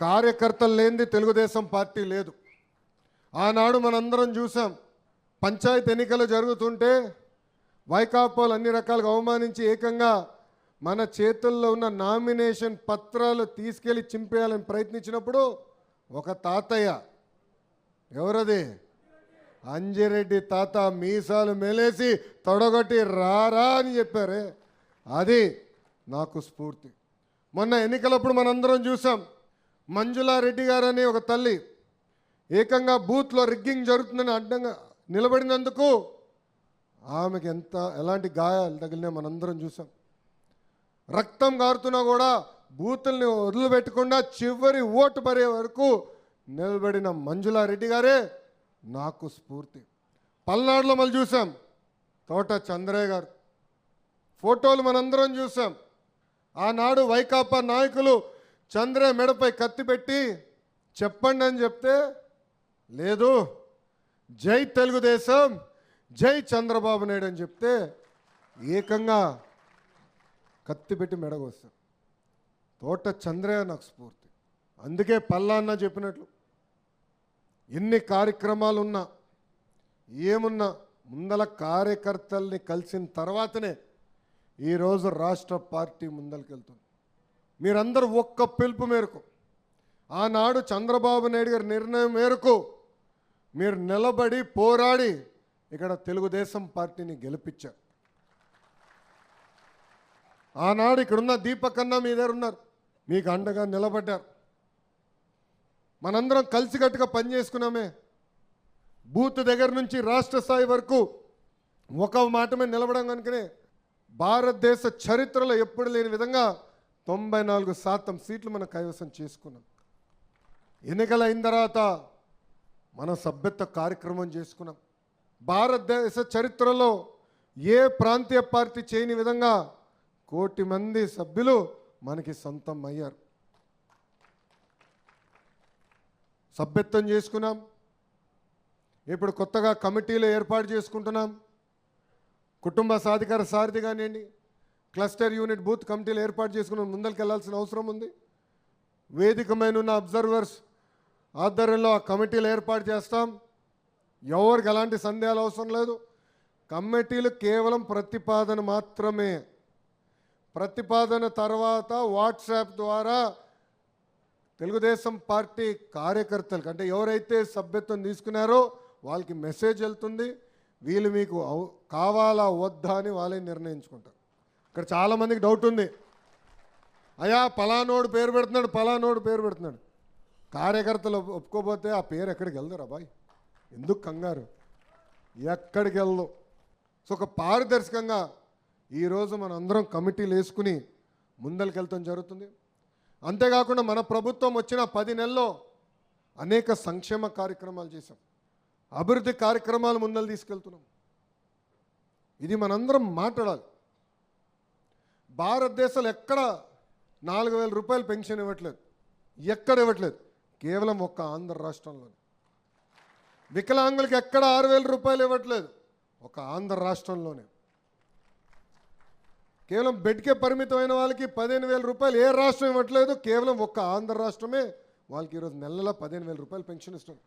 కార్యకర్తలు లేనిది తెలుగుదేశం పార్టీ లేదు. ఆనాడు మనందరం చూసాం పంచాయతీ ఎన్నికలు జరుగుతుంటే వైకాపాలు అన్ని రకాలుగా అవమానించి ఏకంగా మన చేతుల్లో ఉన్న నామినేషన్ పత్రాలు తీసుకెళ్ళి చింపేయాలని ప్రయత్నించినప్పుడు ఒక తాతయ్య ఎవరది? అంజిరెడ్డి తాత మీసాలు మెలేసి తొడగొట్టి రారా అని చెప్పారే. అది నాకు స్ఫూర్తి. మొన్న ఎన్నికలప్పుడు మనందరం చూసాం మంజులారెడ్డి గారని ఒక తల్లి ఏకంగా బూత్లో రిగ్గింగ్ జరుగుతుందని అడ్డంగా నిలబడినందుకు ఆమెకి ఎంత ఎలాంటి గాయాలు తగిలినా మనందరం చూసాం. రక్తం గారుతున్నా కూడా బూతుల్ని వదిలిపెట్టకుండా చివరి ఓటు పడే వరకు నిలబడిన మంజులారెడ్డి గారే నాకు స్ఫూర్తి. పల్నాడులో మళ్ళీ చూసాం తోట చంద్రయ్య గారు. ఫోటోలు మనందరం చూసాం. ఆనాడు వైకాపా నాయకులు చంద్ర మెడపై కత్తి పెట్టి చెప్పండి అని చెప్తే లేదు. జై తెలుగుదేశం జై చంద్రబాబు నాయుడు అని చెప్తే ఏకంగా కత్తి పెట్టి మెడగొస్తారు తోట చంద్రయ్య నాకు స్ఫూర్తి. అందుకే పల్లాన్న చెప్పినట్లు ఎన్ని కార్యక్రమాలు ఉన్నా ఏమున్నా ముందల కార్యకర్తల్ని కలిసిన తర్వాతనే ఈరోజు రాష్ట్ర పార్టీ ముందలకెళ్తుంది. మీరందరూ ఒక్క పిలుపు మేరకు ఆనాడు చంద్రబాబు నాయుడు గారి నిర్ణయం మేరకు మీరు నిలబడి పోరాడి ఇక్కడ తెలుగుదేశం పార్టీని గెలిపించారు. ఆనాడు ఇక్కడున్న అన్న మీ దగ్గర ఉన్నారు. మీకు అండగా నిలబడ్డారు. మనందరం కలిసికట్టుగా పనిచేసుకున్నామే. బూత్ దగ్గర నుంచి రాష్ట్ర స్థాయి వరకు ఒక మాట మీద నిలబడం కనుకనే భారతదేశ చరిత్రలో ఎప్పుడు లేని విధంగా తొంభై నాలుగు శాతం సీట్లు మనం కైవసం చేసుకున్నాం. ఎన్నికలు అయిన తర్వాత మనం సభ్యత్వ కార్యక్రమం చేసుకున్నాం. భారతదేశ చరిత్రలో ఏ ప్రాంతీయ పార్టీ చేయని విధంగా కోటి మంది సభ్యులు మనకి సొంతం అయ్యారు. సభ్యత్వం చేసుకున్నాం. ఇప్పుడు కొత్తగా కమిటీలు ఏర్పాటు చేసుకుంటున్నాం. కుటుంబ సాధికార సారథి కానివ్వండి క్లస్టర్ యూనిట్ బూత్ కమిటీలు ఏర్పాటు చేసుకుని ముందరికెళ్ళాల్సిన అవసరం ఉంది. వేదికమైన ఉన్న అబ్జర్వర్స్ ఆధ్వర్యంలో ఆ కమిటీలు ఏర్పాటు చేస్తాం. ఎవరికి ఎలాంటి సందేహాలు అవసరం లేదు. కమిటీలు కేవలం ప్రతిపాదన మాత్రమే. ప్రతిపాదన తర్వాత వాట్సాప్ ద్వారా తెలుగుదేశం పార్టీ కార్యకర్తలకు అంటే ఎవరైతే సభ్యత్వం తీసుకున్నారో వాళ్ళకి మెసేజ్ వెళ్తుంది. వీళ్ళు మీకు కావాలా వద్దా అని వాళ్ళే నిర్ణయించుకుంటారు. ఇక్కడ చాలామందికి డౌట్ ఉంది. అయ్యా పలానోడు పేరు పెడుతున్నాడు పలానోడు పేరు పెడుతున్నాడు. కార్యకర్తలు ఒప్పుకోపోతే ఆ పేరు ఎక్కడికి వెళ్దారు అబ్బాయి ఎందుకు కంగారు? ఎక్కడికి వెళ్ళదు. సో ఒక పారదర్శకంగా ఈరోజు మన అందరం కమిటీలు వేసుకుని ముందరికెళ్తాం జరుగుతుంది. అంతేకాకుండా మన ప్రభుత్వం వచ్చిన పది నెలల్లో అనేక సంక్షేమ కార్యక్రమాలు చేశాం. అభివృద్ధి కార్యక్రమాలు ముందలు తీసుకెళ్తున్నాం. ఇది మనందరం మాట్లాడాలి. భారతదేశంలో ఎక్కడ నాలుగు వేల రూపాయలు పెన్షన్ ఇవ్వట్లేదు? ఎక్కడ ఇవ్వట్లేదు? కేవలం ఒక్క ఆంధ్ర రాష్ట్రంలో వికలాంగులకి ఎక్కడ ఆరు వేల రూపాయలు ఇవ్వట్లేదు? ఒక ఆంధ్ర రాష్ట్రంలోనే. కేవలం బెడ్కే పరిమితమైన వాళ్ళకి పదిహేను వేల రూపాయలు ఏ రాష్ట్రం ఇవ్వట్లేదు? కేవలం ఒక్క ఆంధ్ర రాష్ట్రమే వాళ్ళకి ఈరోజు నెలలో పదిహేను వేల రూపాయలు పెన్షన్ ఇస్తుంది.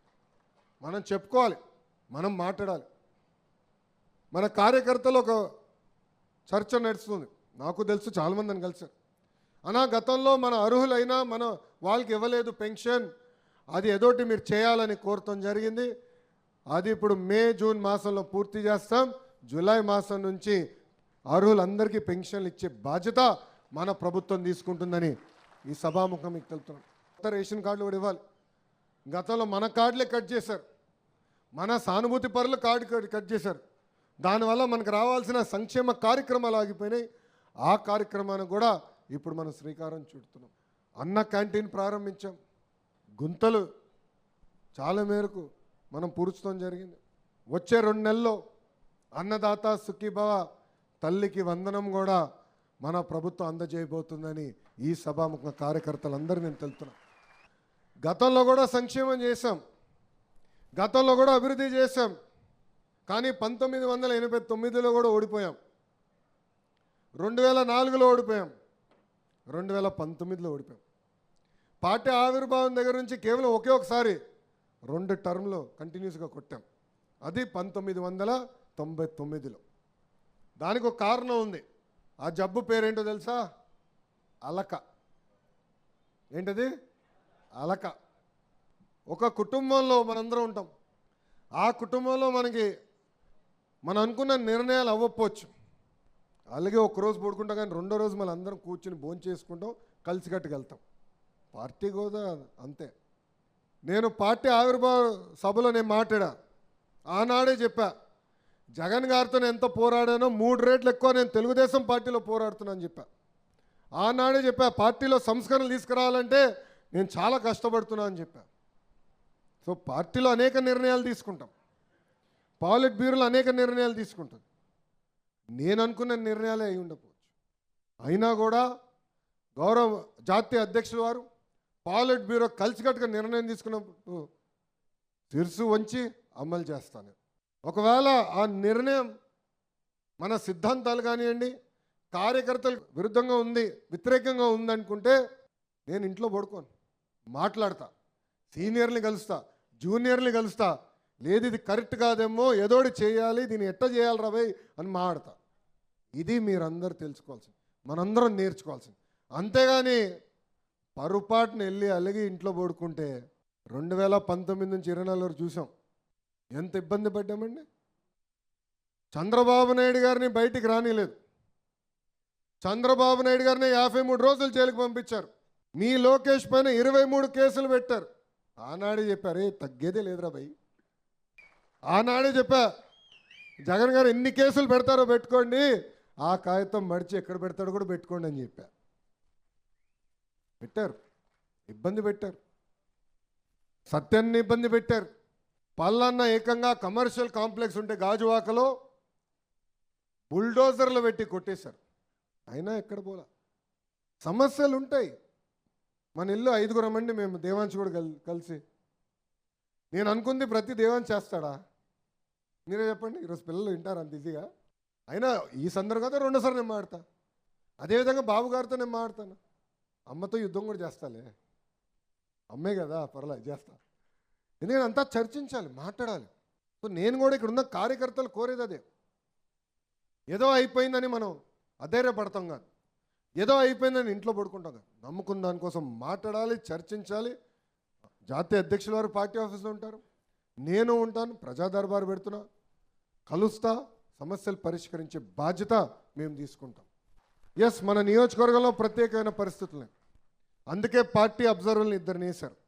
మనం చెప్పుకోవాలి మనం మాట్లాడాలి. మన కార్యకర్తలు ఒక చర్చ నడుస్తుంది. నాకు తెలుసు చాలామందిని కలిసారు. అనా గతంలో మన అర్హులైనా మన వాళ్ళకి ఇవ్వలేదు పెన్షన్. అది ఏదోటి మీరు చేయాలని కోరటం జరిగింది. అది ఇప్పుడు మే జూన్ మాసంలో పూర్తి చేస్తాం. జూలై మాసం నుంచి అర్హులందరికీ పెన్షన్లు ఇచ్చే బాధ్యత మన ప్రభుత్వం తీసుకుంటుందని ఈ సభాముఖం మీకు తెలుపుతున్నాం కొత్త రేషన్ కార్డులు కూడా ఇవ్వాలి. గతంలో మన కార్డులే కట్ చేశారు. మన సానుభూతి పరులు కార్డు కట్- కట్ చేశారు. దానివల్ల మనకు రావాల్సిన సంక్షేమ కార్యక్రమాలు ఆగిపోయినాయి. ఆ కార్యక్రమాన్ని కూడా ఇప్పుడు మనం శ్రీకారం చుడుతున్నాం. అన్న క్యాంటీన్ ప్రారంభించాం. గుంతలు చాలా మేరకు మనం పూడ్చడం జరిగింది. వచ్చే రెండు నెలల్లో అన్నదాత సుఖీభవ తల్లికి వందనం కూడా మన ప్రభుత్వం అందజేయబోతుందని ఈ సభాముఖ కార్యకర్తలందరూ నేను తెలుపుతున్నాను గతంలో కూడా సంక్షేమం చేశాం. గతంలో కూడా అభివృద్ధి చేశాం. కానీ పంతొమ్మిది వందల ఎనభై తొమ్మిదిలో కూడా ఓడిపోయాం. రెండు వేల నాలుగులో ఓడిపోయాం. రెండు వేల పంతొమ్మిదిలో ఓడిపోయాం. పార్టీ ఆవిర్భావం దగ్గర నుంచి కేవలం ఒకే ఒకసారి రెండు టర్మ్లో కంటిన్యూస్గా కొట్టాం. అది పంతొమ్మిది వందల తొంభై తొమ్మిదిలో. దానికి ఒక కారణం ఉంది. ఆ జబ్బు పేరేంటో తెలుసా? అలక. ఏంటది? అలక. ఒక కుటుంబంలో మనందరం ఉంటాం. ఆ కుటుంబంలో మనకి మనం అనుకున్న నిర్ణయాలు అవ్వకపోవచ్చు. అలాగే ఒక రోజు పడుకుంటాం కానీ రెండో రోజు మళ్ళీ అందరం కూర్చుని భోజనం చేసుకుంటాం కలిసికట్టుకు వెళ్తాం పార్టీ కూడా అంతే. నేను పార్టీ ఆవిర్భావ సభలో నేను మాట్లాడా. ఆనాడే చెప్పా జగన్ గారితో నేను ఎంత పోరాడానో మూడు రేట్లు ఎక్కువ నేను తెలుగుదేశం పార్టీలో పోరాడుతున్నాను చెప్పా. ఆనాడే చెప్పా పార్టీలో సంస్కరణలు తీసుకురావాలంటే నేను చాలా కష్టపడుతున్నా అని చెప్పా. సో పార్టీలో అనేక నిర్ణయాలు తీసుకుంటాం. పాలిట్ బ్యూరోలో అనేక నిర్ణయాలు తీసుకుంటాం. నేను అనుకున్న నిర్ణయాలే అయి ఉండకపోవచ్చు. అయినా కూడా గౌరవ జాతీయ అధ్యక్షుల వారు పాలిట్ బ్యూరో కలిసికట్టుగా నిర్ణయం తీసుకున్నప్పుడు శిరసు వంచి అమలు చేస్తాను ఒకవేళ ఆ నిర్ణయం మన సిద్ధాంతాలు కానివ్వండి కార్యకర్తలు విరుద్ధంగా ఉంది వ్యతిరేకంగా ఉందనుకుంటే నేను ఇంట్లో పడుకోను. మాట్లాడతా. సీనియర్ని కలుస్తా జూనియర్ని కలుస్తా. లేదు ఇది కరెక్ట్ కాదేమో ఏదోటి చేయాలి దీన్ని ఎట్ట చేయాలి రాబోయ్ అని మాట్లాడతా. ఇది మీరందరూ తెలుసుకోవాల్సింది. మనందరం నేర్చుకోవాల్సింది. అంతేగాని పరుపాటును వెళ్ళి అలిగి ఇంట్లో పడుకుంటే రెండు వేల పంతొమ్మిది నుంచి ఇరవై నాలుగు వరకు చూసాం. ఎంత ఇబ్బంది పడ్డామండి? చంద్రబాబు నాయుడు గారిని బయటికి రానిలేదు. చంద్రబాబు నాయుడు గారిని యాభై మూడు రోజులు జైలుకి పంపించారు. మీ లోకేష్ పైన ఇరవై మూడు కేసులు పెట్టారు. ఆనాడే చెప్పారు ఏ తగ్గేదే లేదురా భయ్. ఆనాడే చెప్పా జగన్ గారు ఎన్ని కేసులు పెడతారో పెట్టుకోండి. ఆ కాగితం మడిచి ఎక్కడ పెడతాడో కూడా పెట్టుకోండి అని చెప్పా. పెట్టారు. ఇబ్బంది పెట్టారు. సత్యాన్ని ఇబ్బంది పెట్టారు. పల్లన్న ఏకంగా కమర్షియల్ కాంప్లెక్స్ ఉంటే గాజువాకలో బుల్డోజర్లు పెట్టి కొట్టేశారు. అయినా ఎక్కడ పోలా. సమస్యలు ఉంటాయి. మన ఇల్లు ఐదుగురం అండి మేము దేవాంశ్ కూడా కల్ కలిసి. నేను అనుకుంది ప్రతి దేవాంశ్ చేస్తాడా? మీరే చెప్పండి. ఈరోజు పిల్లలు వింటారు అంత ఈజీగా. అయినా ఈ సందర్భంగా రెండోసారి నేను మాడతా. అదేవిధంగా బాబు గారితో నేను మాడతాను. అమ్మతో యుద్ధం కూడా చేస్తాలే. అమ్మే కదా పర్లేదు చేస్తా. ఎందుకంటే అంతా చర్చించాలి మాట్లాడాలి. సో నేను కూడా ఇక్కడ ఉన్న కార్యకర్తలు కోరేది అదే. ఏదో అయిపోయిందని మనం అధైర్యపడతాం కాదు. ఏదో అయిపోయిందని ఇంట్లో పడుకుంటాం కాదు. నమ్ముకున్న దానికోసం మాట్లాడాలి చర్చించాలి. జాతీయ అధ్యక్షుల వారు పార్టీ ఆఫీస్లో ఉంటారు. నేను ఉంటాను ప్రజాదర్బారు పెడుతున్నా. కలుస్తా. సమస్యలు పరిష్కరించే బాధ్యత మేము తీసుకుంటాం. ఎస్ మన నియోజకవర్గంలో ప్రత్యేకమైన పరిస్థితులు. అందుకే పార్టీ అబ్జర్వర్లు ఇద్దరిని వేశారు.